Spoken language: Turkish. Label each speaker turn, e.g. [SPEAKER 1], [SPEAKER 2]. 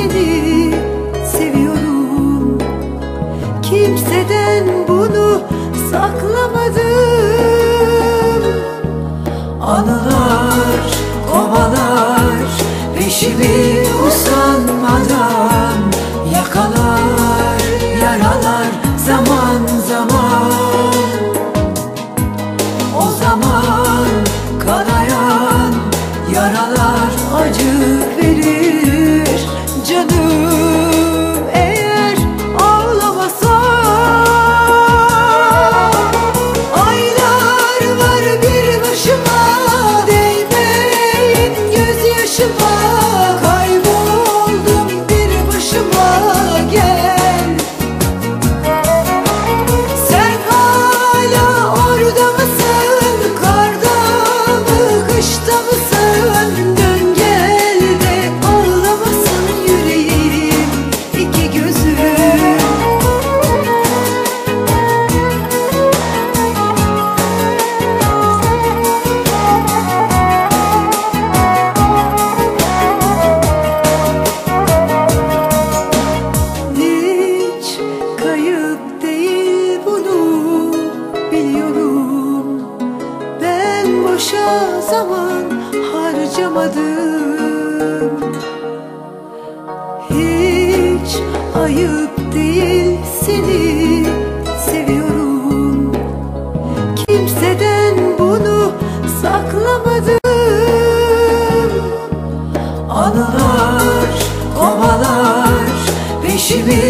[SPEAKER 1] seni seviyorum. Kimseden bunu saklamadım. Anılar kovalar peşimi usanmadan Yakalar yaralar zaman zaman. O zaman kanayan yaralar harcamadım Hiç ayıp değil seni seviyorum. Kimseden bunu saklamadım. Anılar kovalar peşimi